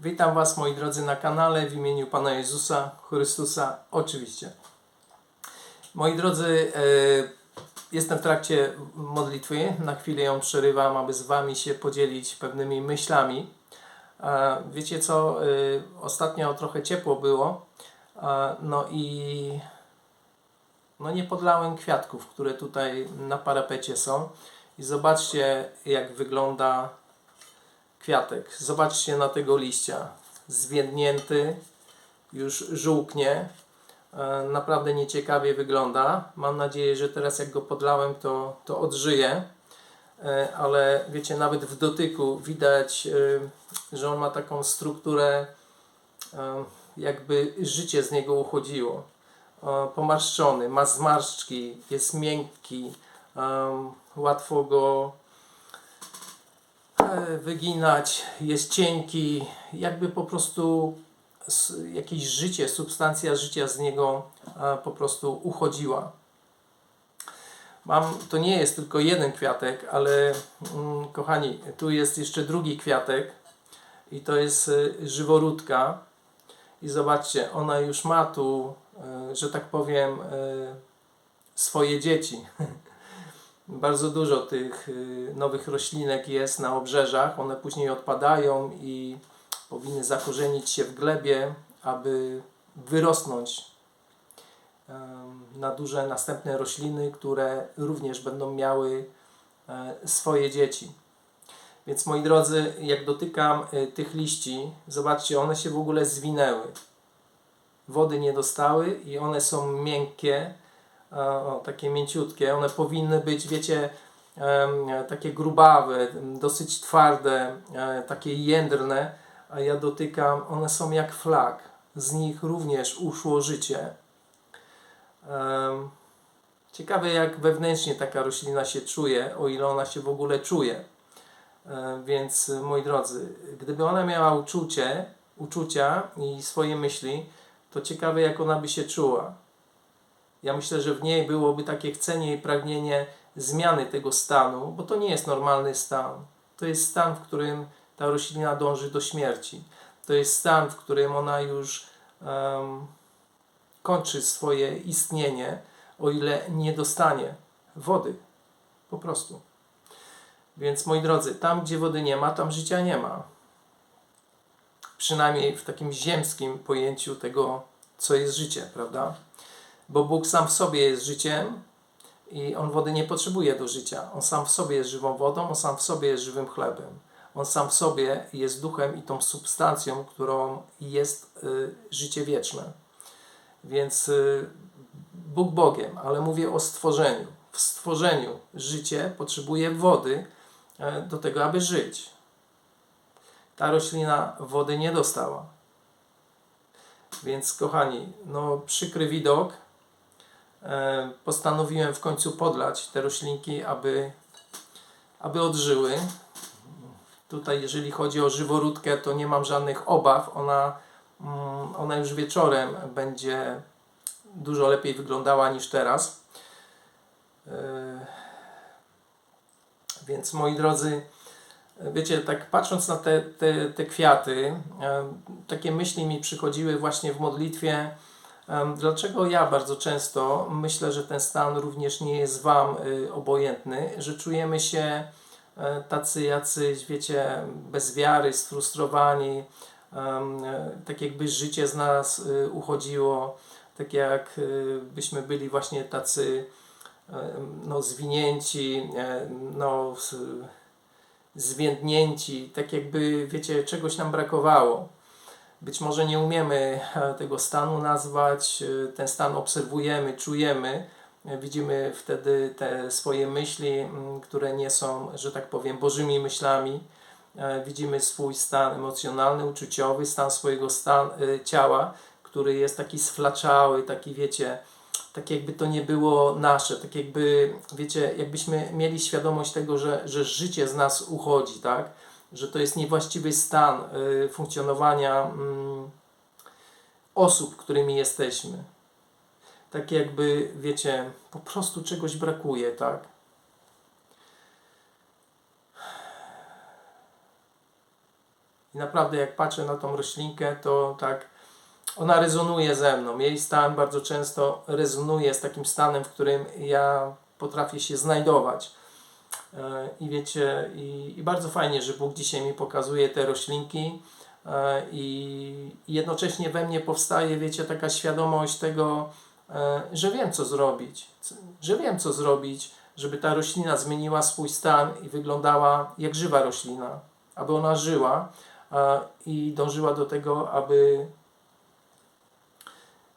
Witam Was, moi drodzy, na kanale w imieniu Pana Jezusa Chrystusa, oczywiście. Moi drodzy, e, jestem w trakcie modlitwy. Na chwilę ją przerywam, aby z Wami się podzielić pewnymi myślami. E, Wiecie co? e, Ostatnio trochę ciepło było. No i no nie podlałem kwiatków, które tutaj na parapecie są. I zobaczcie, jak wygląda kwiatek. Zobaczcie na tego liścia. Zwiędnięty, już żółknie. E, Naprawdę nieciekawie wygląda. Mam nadzieję, że teraz jak go podlałem, to, to odżyje. E, Ale wiecie, nawet w dotyku widać, e, że on ma taką strukturę, jakby życie z niego uchodziło. Pomarszczony, ma zmarszczki, jest miękki, łatwo go wyginać, jest cienki, jakby po prostu jakieś życie, substancja życia z niego e, po prostu uchodziła. Mam, to nie jest tylko jeden kwiatek, ale mm, kochani, tu jest jeszcze drugi kwiatek i to jest e, żyworódka. I zobaczcie, ona już ma tu, e, że tak powiem, swoje dzieci. Bardzo dużo tych y, nowych roślinek jest na obrzeżach. One później odpadają i powinny zakorzenić się w glebie, aby wyrosnąć na duże następne rośliny, które również będą miały e, swoje dzieci. Więc moi drodzy, jak dotykam y, tych liści, zobaczcie, one się w ogóle zwinęły. Wody nie dostały i one są miękkie, e, o, takie mięciutkie. One powinny być, wiecie, takie grubawe, dosyć twarde, e, takie jędrne, a ja dotykam, one są jak flag. Z nich również uszło życie. Ciekawe, jak wewnętrznie taka roślina się czuje, o ile ona się w ogóle czuje. E, Więc, e, moi drodzy, gdyby ona miała uczucie, uczucia i swoje myśli, to ciekawe, jak ona by się czuła. Ja myślę, że w niej byłoby takie chcenie i pragnienie zmiany tego stanu, bo to nie jest normalny stan. To jest stan, w którym ta roślina dąży do śmierci. To jest stan, w którym ona już em, kończy swoje istnienie, o ile nie dostanie wody. Po prostu. Więc moi drodzy, tam gdzie wody nie ma, tam życia nie ma. Przynajmniej w takim ziemskim pojęciu tego, co jest życie, prawda? Bo Bóg sam w sobie jest życiem i On wody nie potrzebuje do życia. On sam w sobie jest żywą wodą, On sam w sobie jest żywym chlebem. On sam w sobie jest duchem i tą substancją, którą jest y, życie wieczne. Więc y, Bóg Bogiem, ale mówię o stworzeniu. W stworzeniu życie potrzebuje wody e, do tego, aby żyć. Ta roślina wody nie dostała. Więc kochani, no przykry widok. E, Postanowiłem w końcu podlać te roślinki, aby, aby odżyły. Tutaj, jeżeli chodzi o żyworódkę, to nie mam żadnych obaw. Ona, mm, ona już wieczorem będzie dużo lepiej wyglądała niż teraz. E, Więc moi drodzy, wiecie, tak patrząc na te, te, te kwiaty, e, takie myśli mi przychodziły właśnie w modlitwie. Dlaczego ja bardzo często myślę, że ten stan również nie jest Wam y, obojętny, że czujemy się e, tacy jacyś, wiecie, bez wiary, sfrustrowani, e, tak jakby życie z nas y, uchodziło, tak jak y, byli właśnie tacy no, zwinięci, e, no, zwiędnięci, tak jakby, wiecie, czegoś nam brakowało. Być może nie umiemy e, tego stanu nazwać, e, ten stan obserwujemy, czujemy, e, widzimy wtedy te swoje myśli, które nie są, że tak powiem, bożymi myślami. Widzimy swój stan emocjonalny, uczuciowy, stan swojego stan, ciała, który jest taki sflaczały, taki wiecie, tak jakby to nie było nasze, tak jakby, wiecie, jakbyśmy mieli świadomość tego, że, że życie z nas uchodzi, tak? Że to jest niewłaściwy stan y, funkcjonowania mm, osób, którymi jesteśmy. Tak jakby, wiecie, po prostu czegoś brakuje, tak? I naprawdę jak patrzę na tą roślinkę, to tak ona rezonuje ze mną. Jej stan bardzo często rezonuje z takim stanem, w którym ja potrafię się znajdować. E, I wiecie, i, i bardzo fajnie, że Bóg dzisiaj mi pokazuje te roślinki e, i jednocześnie we mnie powstaje, wiecie, taka świadomość tego, e, że wiem co zrobić, że wiem co zrobić, żeby ta roślina zmieniła swój stan i wyglądała jak żywa roślina, aby ona żyła i dążyła do tego, aby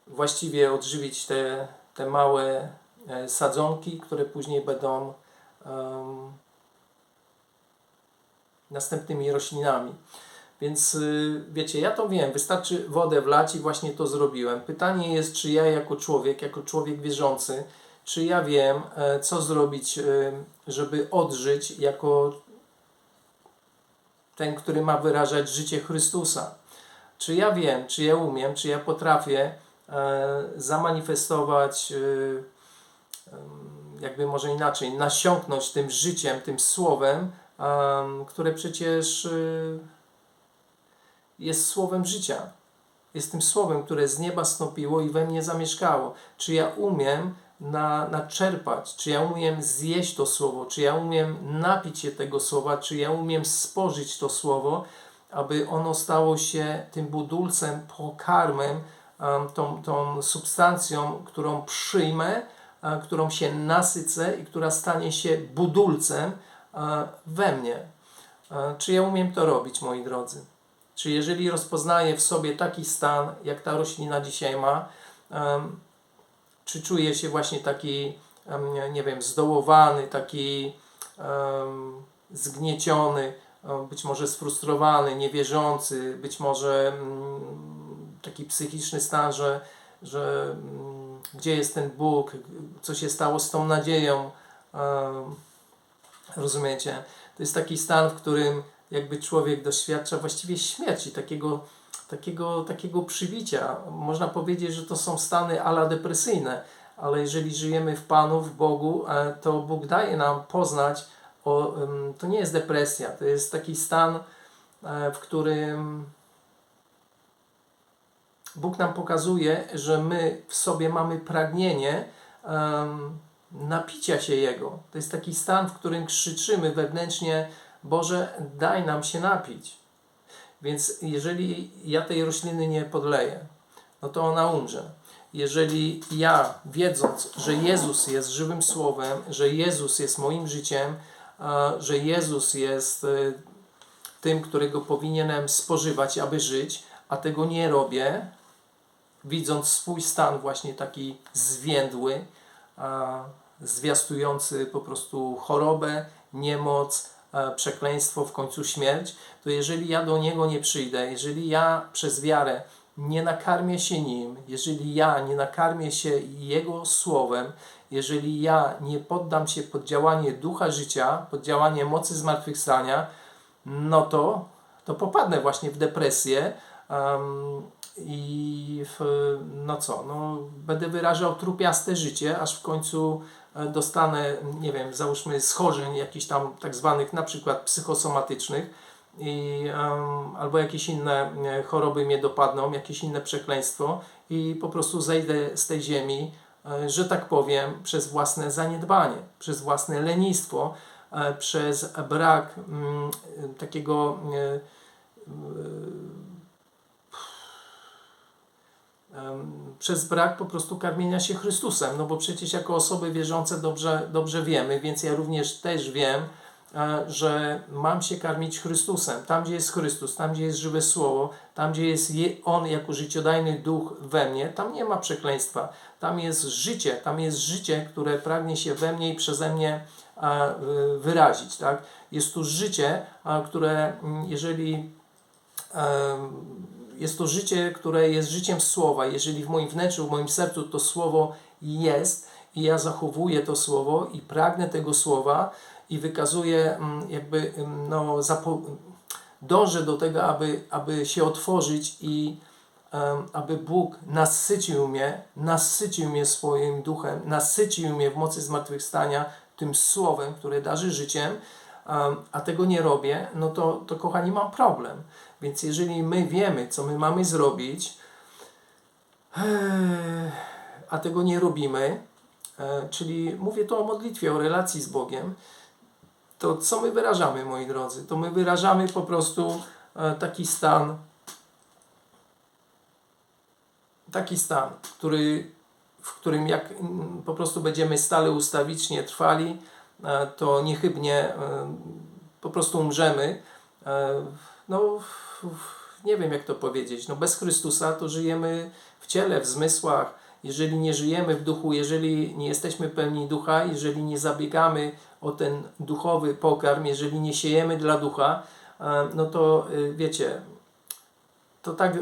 właściwie odżywić te, te małe sadzonki, które później będą em, następnymi roślinami. Więc y, wiecie, ja to wiem, wystarczy wodę wlać i właśnie to zrobiłem. Pytanie jest, czy ja jako człowiek, jako człowiek wierzący, czy ja wiem, e, co zrobić, y, żeby odżyć jako ten, który ma wyrażać życie Chrystusa. Czy ja wiem, czy ja umiem, czy ja potrafię e, zamanifestować, y, jakby może inaczej, nasiąknąć tym życiem, tym słowem, em, które przecież y, jest słowem życia. Jest tym słowem, które z nieba stąpiło i we mnie zamieszkało. Czy ja umiem na, naczerpać, czy ja umiem zjeść to słowo, czy ja umiem napić się tego słowa, czy ja umiem spożyć to słowo, aby ono stało się tym budulcem, pokarmem, em, tą, tą substancją, którą przyjmę, którą się nasycę i która stanie się budulcem we mnie. Czy ja umiem to robić, moi drodzy? Czy jeżeli rozpoznaję w sobie taki stan, jak ta roślina dzisiaj ma, czy czuję się właśnie taki, nie- wiem, zdołowany, taki zgnieciony, być może sfrustrowany, niewierzący, być może mm, taki psychiczny stan, że, że mm, gdzie jest ten Bóg, co się stało z tą nadzieją, rozumiecie? To jest taki stan, w którym jakby człowiek doświadcza właściwie śmierci, takiego, takiego, takiego przybicia. Można powiedzieć, że to są stany ala depresyjne, ale jeżeli żyjemy w Panu, w Bogu, e, to Bóg daje nam poznać, o, to nie jest depresja, to jest taki stan, e, w którym Bóg nam pokazuje, że my w sobie mamy pragnienie em, napicia się Jego. To jest taki stan, w którym krzyczymy wewnętrznie, Boże, daj nam się napić. Więc jeżeli ja tej rośliny nie podleję, no to ona umrze. Jeżeli ja, wiedząc, że Jezus jest żywym słowem, że Jezus jest moim życiem, a, że Jezus jest y, tym, którego powinienem spożywać, aby żyć, a tego nie robię, widząc swój stan właśnie taki zwiędły, zwiastujący po prostu chorobę, niemoc, przekleństwo, w końcu śmierć, to jeżeli ja do Niego nie przyjdę, jeżeli ja przez wiarę nie nakarmię się Nim, jeżeli ja nie nakarmię się Jego Słowem, jeżeli ja nie poddam się pod działanie Ducha Życia, pod działanie mocy zmartwychwstania, no to, to popadnę właśnie w depresję i w, no co, no będę wyrażał trupiaste życie, aż w końcu e, dostanę, nie wiem, załóżmy schorzeń jakichś tam tak zwanych na przykład psychosomatycznych i, em, albo jakieś inne e, choroby mnie dopadną, jakieś inne przekleństwo i po prostu zejdę z tej ziemi, e, że tak powiem, przez własne zaniedbanie, przez własne lenistwo, przez brak mm, takiego em, przez brak po prostu karmienia się Chrystusem, no bo przecież jako osoby wierzące dobrze, dobrze wiemy, więc ja również też wiem, e, że mam się karmić Chrystusem. Tam, gdzie jest Chrystus, tam, gdzie jest żywe Słowo, tam, gdzie jest je, On jako życiodajny Duch we mnie, tam nie ma przekleństwa. Tam jest życie, tam jest życie, które pragnie się we mnie i przeze mnie e, wyrazić. Tak? Jest tu życie, a, które mm, jeżeli jest to życie, które jest życiem słowa. Jeżeli w moim wnętrzu, w moim sercu to słowo jest i ja zachowuję to słowo i pragnę tego słowa i wykazuję, mm, jakby, mm, no, zapo- dążę do tego, aby, aby się otworzyć i em, aby Bóg nasycił mnie, nasycił mnie swoim duchem, nasycił mnie w mocy zmartwychwstania tym słowem, które darzy życiem, em, a tego nie robię, no to, to kochani, mam problem. Więc jeżeli my wiemy, co my mamy zrobić, e, a tego nie robimy, e, czyli mówię tu o modlitwie, o relacji z Bogiem, to co my wyrażamy, moi drodzy? To my wyrażamy po prostu e, taki stan, taki stan, który, w którym jak mm, po prostu będziemy stale ustawicznie trwali, to niechybnie po prostu umrzemy. No, nie wiem jak to powiedzieć. No, bez Chrystusa to żyjemy w ciele, w zmysłach. Jeżeli nie żyjemy w duchu, jeżeli nie jesteśmy pełni ducha, jeżeli nie zabiegamy o ten duchowy pokarm, jeżeli nie siejemy dla ducha, e, no to e, wiecie, to tak,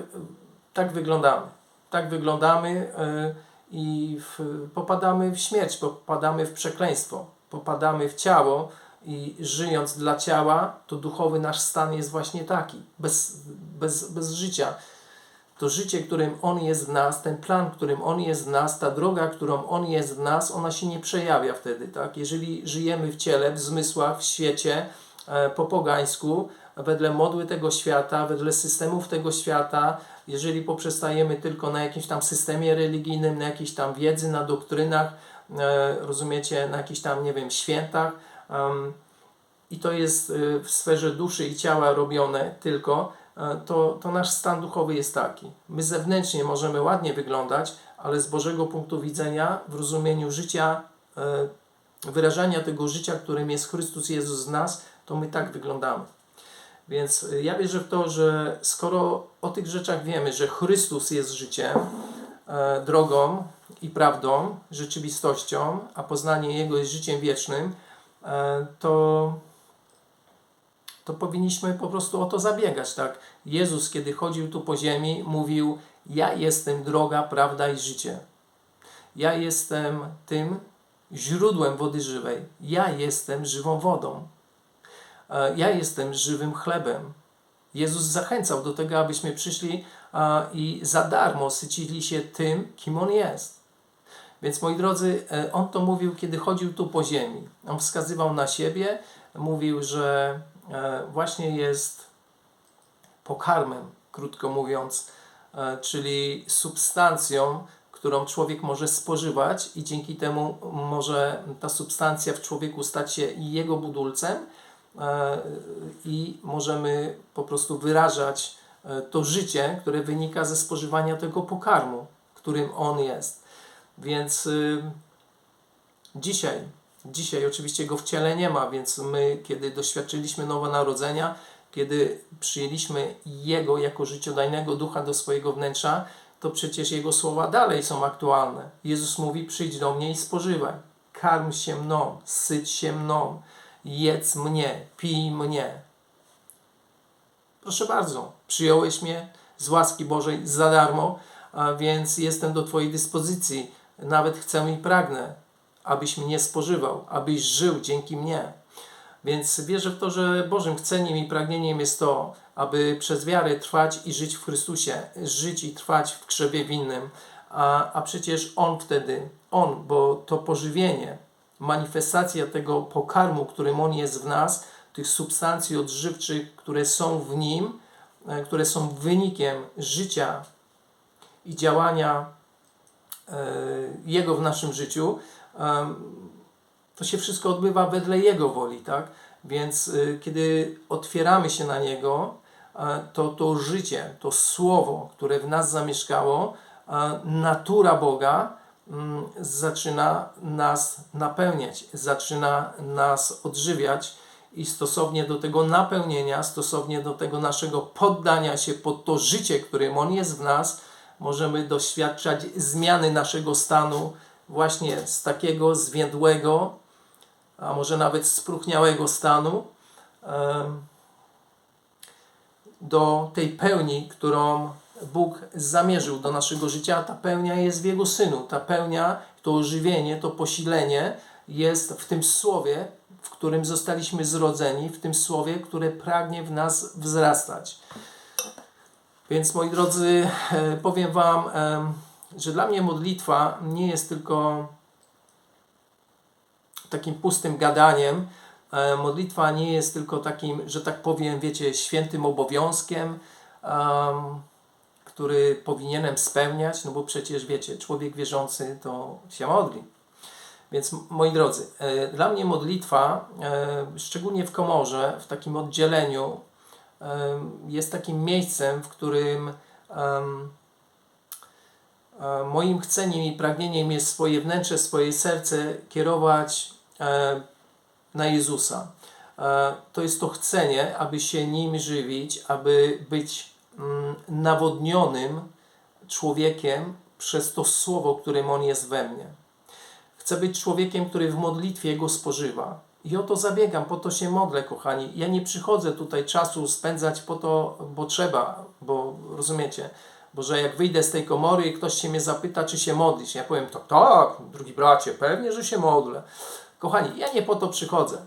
tak wyglądamy. Tak wyglądamy e, i w, popadamy w śmierć, popadamy w przekleństwo, popadamy w ciało i żyjąc dla ciała, to duchowy nasz stan jest właśnie taki, bez, bez, bez życia to życie, którym On jest w nas, ten plan, którym On jest w nas, ta droga, którą On jest w nas, ona się nie przejawia wtedy, tak? Jeżeli żyjemy w ciele, w zmysłach, w świecie, e, po pogańsku, wedle modły tego świata, wedle systemów tego świata, jeżeli poprzestajemy tylko na jakimś tam systemie religijnym, na jakiejś tam wiedzy, na doktrynach, e, rozumiecie, na jakichś tam, nie wiem, świętach, i to jest e, w sferze duszy i ciała robione tylko, E, to, to nasz stan duchowy jest taki. My zewnętrznie możemy ładnie wyglądać, ale z Bożego punktu widzenia, w rozumieniu życia, e, wyrażania tego życia, którym jest Chrystus Jezus z nas, to my tak wyglądamy. Więc e, ja wierzę w to, że skoro o tych rzeczach wiemy, że Chrystus jest życiem, drogą i prawdą, rzeczywistością, a poznanie Jego jest życiem wiecznym, to to powinniśmy po prostu o to zabiegać, tak? Jezus, kiedy chodził tu po ziemi, mówił: Ja jestem droga, prawda i życie. Ja jestem tym źródłem wody żywej. Ja jestem żywą wodą. E, ja jestem żywym chlebem. Jezus zachęcał do tego, abyśmy przyszli i za darmo sycili się tym, kim On jest. Więc moi drodzy, e, On to mówił, kiedy chodził tu po ziemi. On wskazywał na siebie, mówił, że E, właśnie jest pokarmem, krótko mówiąc, e, czyli substancją, którą człowiek może spożywać i dzięki temu może ta substancja w człowieku stać się jego budulcem i możemy po prostu wyrażać to życie, które wynika ze spożywania tego pokarmu, którym on jest. Więc y, dzisiaj Dzisiaj oczywiście go w ciele nie ma, więc my, kiedy doświadczyliśmy nowonarodzenia, kiedy przyjęliśmy Jego jako życiodajnego ducha do swojego wnętrza, to przecież Jego słowa dalej są aktualne. Jezus mówi: Przyjdź do mnie i spożywaj. Karm się mną, syć się mną, jedz mnie, pij mnie. Proszę bardzo, przyjąłeś mnie z łaski Bożej za darmo, a więc jestem do Twojej dyspozycji. Nawet chcę i pragnę abyś mnie spożywał, abyś żył dzięki mnie. Więc wierzę w to, że Bożym chceniem i pragnieniem jest to, aby przez wiarę trwać i żyć w Chrystusie, żyć i trwać w krzewie winnym. A, a przecież On wtedy, On, bo to pożywienie, manifestacja tego pokarmu, którym On jest w nas, tych substancji odżywczych, które są w Nim, e, które są wynikiem życia i działania Jego w naszym życiu, to się wszystko odbywa wedle Jego woli, tak? Więc y, kiedy otwieramy się na Niego, to to życie, to słowo, które w nas zamieszkało, natura Boga mm, zaczyna nas napełniać, zaczyna nas odżywiać i stosownie do tego napełnienia, stosownie do tego naszego poddania się pod to życie, którym On jest w nas, możemy doświadczać zmiany naszego stanu właśnie z takiego zwiędłego, a może nawet spróchniałego stanu do tej pełni, którą Bóg zamierzył do naszego życia. Ta pełnia jest w Jego Synu. Ta pełnia, to ożywienie, to posilenie jest w tym Słowie, w którym zostaliśmy zrodzeni, w tym Słowie, które pragnie w nas wzrastać. Więc moi drodzy, e, powiem Wam, że dla mnie modlitwa nie jest tylko takim pustym gadaniem, E, modlitwa nie jest tylko takim, że tak powiem, wiecie, świętym obowiązkiem, em, który powinienem spełniać, no bo przecież wiecie, człowiek wierzący to się modli. Więc moi drodzy, e, dla mnie modlitwa, szczególnie w komorze, w takim oddzieleniu, jest takim miejscem, w którym e, moim chceniem i pragnieniem jest swoje wnętrze, swoje serce kierować e, na Jezusa. E, To jest to chcenie, aby się Nim żywić, aby być mm, nawodnionym człowiekiem przez to słowo, którym On jest we mnie. Chcę być człowiekiem, który w modlitwie go spożywa. I o to zabiegam, po to się modlę, kochani. Ja nie przychodzę tutaj czasu spędzać po to, bo trzeba, bo rozumiecie, bo że jak wyjdę z tej komory i ktoś się mnie zapyta, czy się modlisz, ja powiem, tak, tak, drugi bracie, pewnie, że się modlę. Kochani, ja nie po to przychodzę.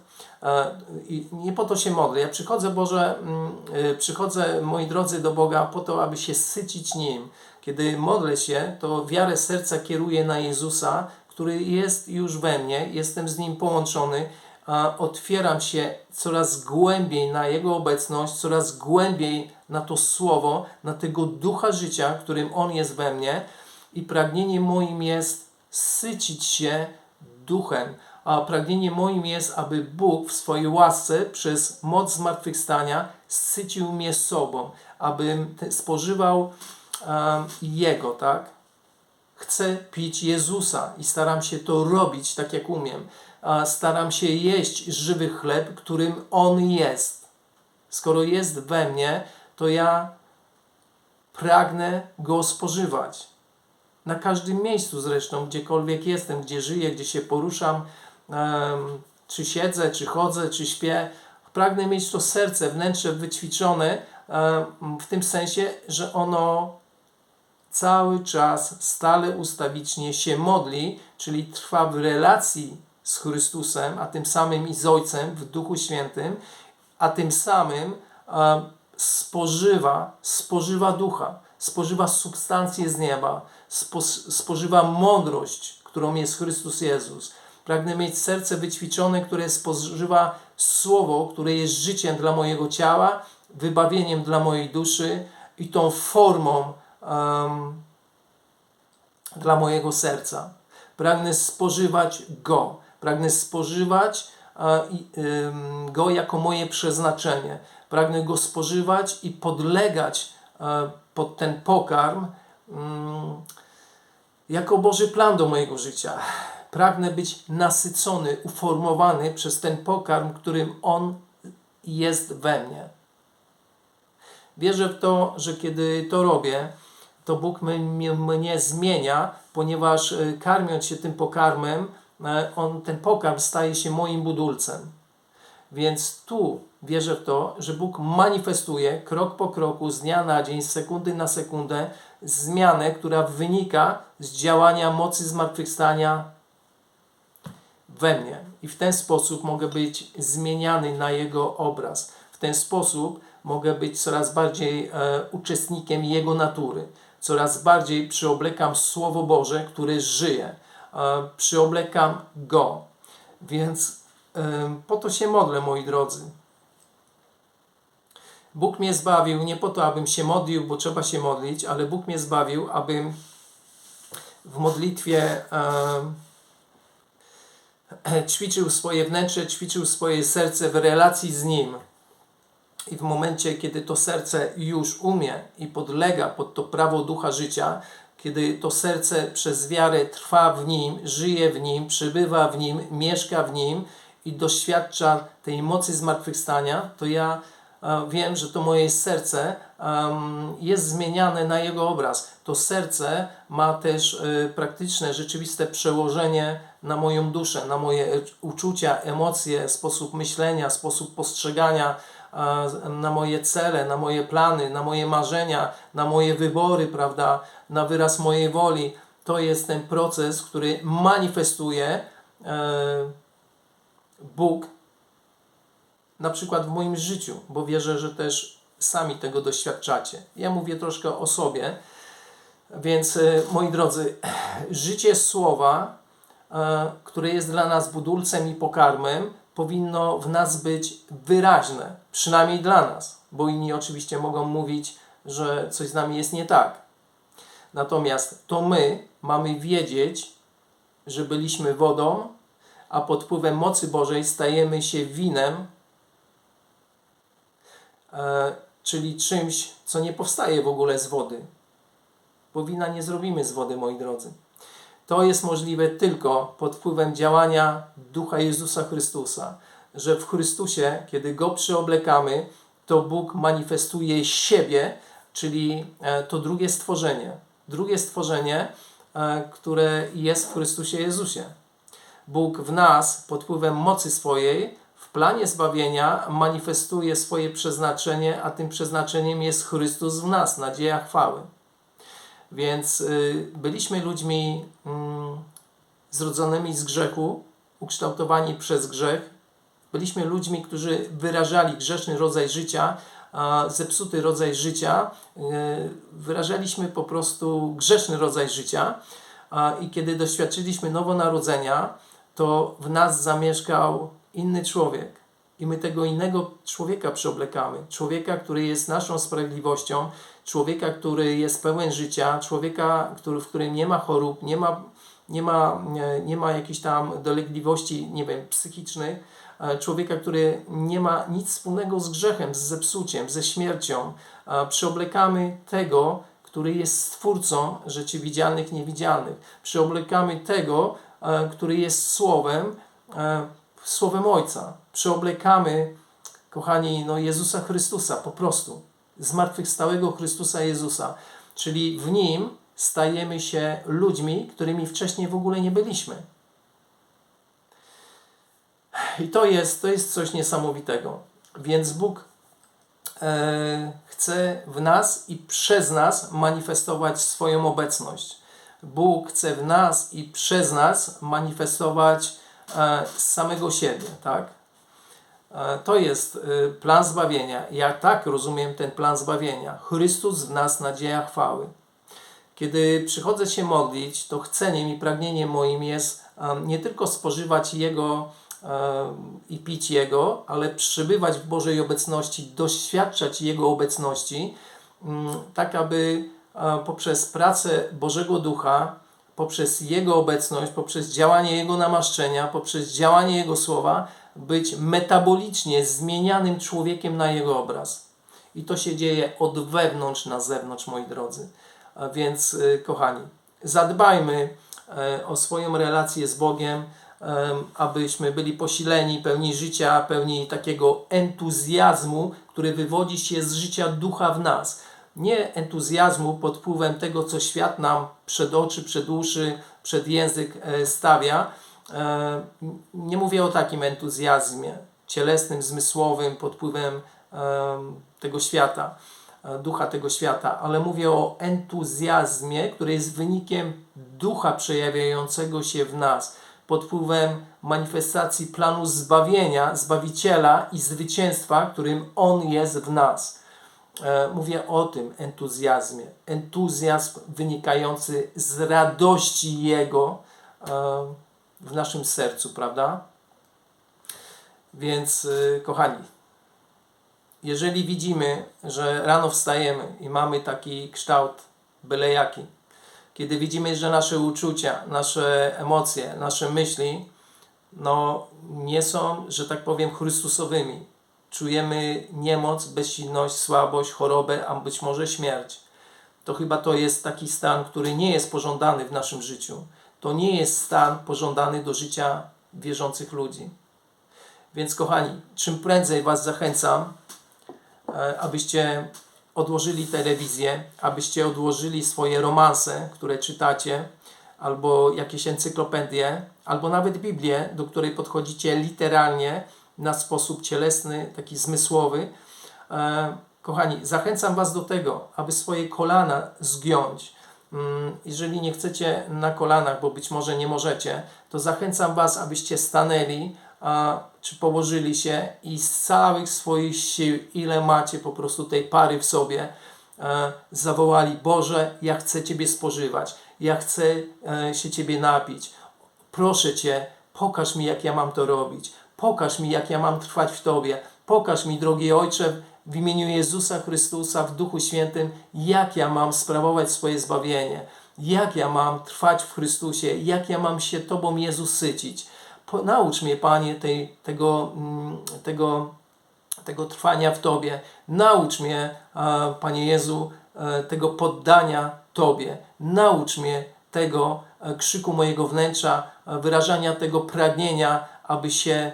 E, I nie po to się modlę. Ja przychodzę, Boże, mm, y, przychodzę, moi drodzy, do Boga po to, aby się sycić Nim. Kiedy modlę się, to wiarę serca kieruję na Jezusa, który jest już we mnie, jestem z Nim połączony, otwieram się coraz głębiej na Jego obecność, coraz głębiej na to Słowo, na tego ducha życia, którym On jest we mnie i pragnieniem moim jest sycić się duchem, a pragnieniem moim jest, aby Bóg w swojej łasce przez moc zmartwychwstania sycił mnie sobą, abym spożywał em, Jego, tak? Chcę pić Jezusa i staram się to robić tak, jak umiem. Staram się jeść żywy chleb, którym On jest. Skoro jest we mnie, to ja pragnę Go spożywać. Na każdym miejscu zresztą, gdziekolwiek jestem, gdzie żyję, gdzie się poruszam, czy siedzę, czy chodzę, czy śpię, pragnę mieć to serce, wnętrze wyćwiczone w tym sensie, że ono cały czas, stale ustawicznie się modli, czyli trwa w relacji z Chrystusem, a tym samym i z Ojcem w Duchu Świętym, a tym samym e, spożywa, spożywa ducha, spożywa substancję z nieba, spo, spożywa mądrość, którą jest Chrystus Jezus. Pragnę mieć serce wyćwiczone, które spożywa słowo, które jest życiem dla mojego ciała, wybawieniem dla mojej duszy i tą formą em, dla mojego serca. Pragnę spożywać Go. Pragnę spożywać Go jako moje przeznaczenie. Pragnę Go spożywać i podlegać pod ten pokarm jako Boży plan do mojego życia. Pragnę być nasycony, uformowany przez ten pokarm, którym On jest we mnie. Wierzę w to, że kiedy to robię, to Bóg mnie, zmienia, ponieważ e, karmiąc się tym pokarmem, on, ten pokarm staje się moim budulcem. Więc tu wierzę w to, że Bóg manifestuje krok po kroku, z dnia na dzień, z sekundy na sekundę, zmianę, która wynika z działania mocy zmartwychwstania we mnie. I w ten sposób mogę być zmieniany na Jego obraz. W ten sposób mogę być coraz bardziej e, uczestnikiem Jego natury. Coraz bardziej przyoblekam Słowo Boże, które żyje. E, przyoblekam Go. Więc e, po to się modlę, moi drodzy. Bóg mnie zbawił nie po to, abym się modlił, bo trzeba się modlić, ale Bóg mnie zbawił, abym w modlitwie e, ćwiczył swoje wnętrze, ćwiczył swoje serce w relacji z Nim. I w momencie, kiedy to serce już umie i podlega pod to prawo ducha życia, kiedy to serce przez wiarę trwa w nim, żyje w nim, przebywa w nim, mieszka w nim i doświadcza tej mocy zmartwychwstania, to ja e, wiem, że to moje serce jest zmieniane na jego obraz. To serce ma też e, praktyczne, rzeczywiste przełożenie na moją duszę, na moje e, uczucia, emocje, sposób myślenia, sposób postrzegania, a, na moje cele, na moje plany, na moje marzenia, na moje wybory, prawda, na wyraz mojej woli. To jest ten proces, który manifestuje e, Bóg na przykład w moim życiu, bo wierzę, że też sami tego doświadczacie. Ja mówię troszkę o sobie, więc e, moi drodzy, życie słowa, e, które jest dla nas budulcem i pokarmem, powinno w nas być wyraźne, przynajmniej dla nas, bo inni oczywiście mogą mówić, że coś z nami jest nie tak. Natomiast to my mamy wiedzieć, że byliśmy wodą, a pod wpływem mocy Bożej stajemy się winem, e, czyli czymś, co nie powstaje w ogóle z wody. Bo wina nie zrobimy z wody, moi drodzy. To jest możliwe tylko pod wpływem działania Ducha Jezusa Chrystusa, że w Chrystusie, kiedy Go przyoblekamy, to Bóg manifestuje siebie, czyli e, to drugie stworzenie. Drugie stworzenie, e, które jest w Chrystusie Jezusie. Bóg w nas pod wpływem mocy swojej w planie zbawienia manifestuje swoje przeznaczenie, a tym przeznaczeniem jest Chrystus w nas, nadzieja chwały. Więc y, byliśmy ludźmi mm, zrodzonymi z grzechu, ukształtowani przez grzech. Byliśmy ludźmi, którzy wyrażali grzeszny rodzaj życia, a zepsuty rodzaj życia. Y, wyrażaliśmy po prostu grzeszny rodzaj życia. I kiedy doświadczyliśmy nowonarodzenia, to w nas zamieszkał inny człowiek. I my tego innego człowieka przeoblekamy. Człowieka, który jest naszą sprawiedliwością, człowieka, który jest pełen życia, człowieka, który, w którym nie ma chorób, nie ma, nie ma, nie, ma jakichś tam dolegliwości, nie wiem, psychicznych, e, człowieka, który nie ma nic wspólnego z grzechem, z zepsuciem, ze śmiercią. E, przeoblekamy tego, który jest stwórcą rzeczy widzialnych, niewidzialnych. Przeoblekamy tego, e, który jest słowem, słowem Ojca. Przeoblekamy, kochani, no Jezusa Chrystusa po prostu zmartwychwstałego Chrystusa Jezusa, czyli w Nim stajemy się ludźmi, którymi wcześniej w ogóle nie byliśmy. I to jest, to jest coś niesamowitego. Więc Bóg e, chce w nas i przez nas manifestować swoją obecność. Bóg chce w nas i przez nas manifestować e, samego siebie, tak? E, to jest e, plan zbawienia. Ja tak rozumiem ten plan zbawienia. Chrystus w nas nadzieja chwały. Kiedy przychodzę się modlić, to chceniem i pragnieniem moim jest nie tylko spożywać Jego i pić Jego, ale przybywać w Bożej obecności, doświadczać Jego obecności, tak aby poprzez pracę Bożego Ducha, poprzez Jego obecność, poprzez działanie Jego namaszczenia, poprzez działanie Jego słowa, być metabolicznie zmienianym człowiekiem na jego obraz. I to się dzieje od wewnątrz na zewnątrz, moi drodzy. A więc, y, kochani, zadbajmy e, o swoją relację z Bogiem, abyśmy byli posileni, pełni życia, pełni takiego entuzjazmu, który wywodzi się z życia ducha w nas. Nie entuzjazmu pod wpływem tego, co świat nam przed oczy, przed uszy, przed język e, stawia, nie mówię o takim entuzjazmie cielesnym, zmysłowym pod wpływem tego świata, e, ducha tego świata, ale mówię o entuzjazmie, który jest wynikiem ducha przejawiającego się w nas pod wpływem manifestacji planu zbawienia, zbawiciela i zwycięstwa, którym on jest w nas. E, mówię o tym entuzjazmie. Entuzjazm wynikający z radości Jego w naszym sercu, prawda? Więc, yy, kochani, jeżeli widzimy, że rano wstajemy i mamy taki kształt byle jaki, kiedy widzimy, że nasze uczucia, nasze emocje, nasze myśli, no, nie są, że tak powiem, Chrystusowymi. Czujemy niemoc, bezsilność, słabość, chorobę, a być może śmierć. To chyba to jest taki stan, który nie jest pożądany w naszym życiu to nie jest stan pożądany do życia wierzących ludzi. Więc, kochani, czym prędzej Was zachęcam, e, abyście odłożyli telewizję, abyście odłożyli swoje romanse, które czytacie, albo jakieś encyklopedie, albo nawet Biblię, do której podchodzicie literalnie na sposób cielesny, taki zmysłowy. E, kochani, zachęcam Was do tego, aby swoje kolana zgiąć, Mm, jeżeli nie chcecie na kolanach, bo być może nie możecie, to zachęcam Was, abyście stanęli czy położyli się i z całych swoich sił, ile macie po prostu tej pary w sobie, e, zawołali: Boże, ja chcę Ciebie spożywać, ja chcę e, się Ciebie napić. Proszę Cię, pokaż mi, jak ja mam to robić. Pokaż mi, jak ja mam trwać w Tobie. Pokaż mi, drogi Ojcze, w imieniu Jezusa Chrystusa, w Duchu Świętym, jak ja mam sprawować swoje zbawienie. Jak ja mam trwać w Chrystusie, jak ja mam się Tobą, Jezus, sycić. Naucz mnie, Panie, tej, tego, mm, tego, tego trwania w Tobie. Naucz mnie, Panie Jezu, e, tego poddania Tobie. Naucz mnie tego e, krzyku mojego wnętrza, e, wyrażania tego pragnienia, aby się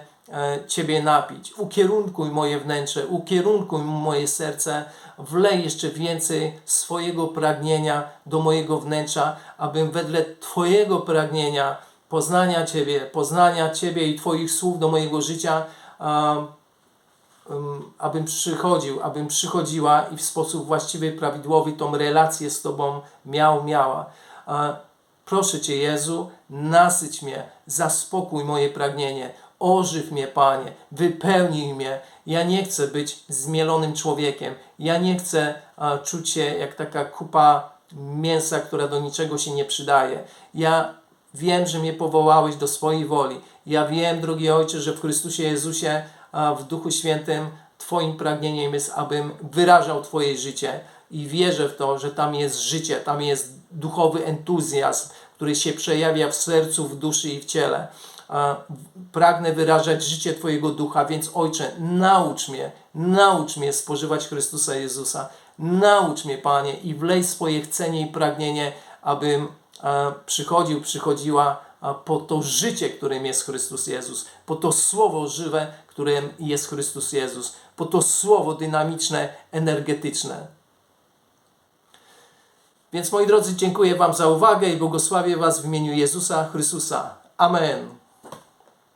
Ciebie napić. Ukierunkuj moje wnętrze, ukierunkuj moje serce, wlej jeszcze więcej swojego pragnienia do mojego wnętrza, abym wedle Twojego pragnienia poznania Ciebie, poznania Ciebie i Twoich słów do mojego życia, abym przychodził, abym przychodziła i w sposób właściwy, prawidłowy tą relację z Tobą miał, miała. Proszę Cię, Jezu, nasyć mnie, zaspokój moje pragnienie, ożyw mnie, Panie, wypełnij mnie. Ja nie chcę być zmielonym człowiekiem. Ja nie chcę czuć się jak taka kupa mięsa, która do niczego się nie przydaje. Ja wiem, że mnie powołałeś do swojej woli. Ja wiem, drogi Ojcze, że w Chrystusie Jezusie, w Duchu Świętym, Twoim pragnieniem jest, abym wyrażał Twoje życie i wierzę w to, że tam jest życie, tam jest duchowy entuzjazm, który się przejawia w sercu, w duszy i w ciele. Pragnę wyrażać życie Twojego ducha, więc Ojcze, naucz mnie, naucz mnie spożywać Chrystusa Jezusa. Naucz mnie, Panie, i wlej swoje chcenie i pragnienie, abym przychodził, przychodziła a, po to życie, którym jest Chrystus Jezus, po to słowo żywe, którym jest Chrystus Jezus, po to słowo dynamiczne, energetyczne. Więc moi drodzy, dziękuję Wam za uwagę i błogosławię Was w imieniu Jezusa Chrystusa. Amen.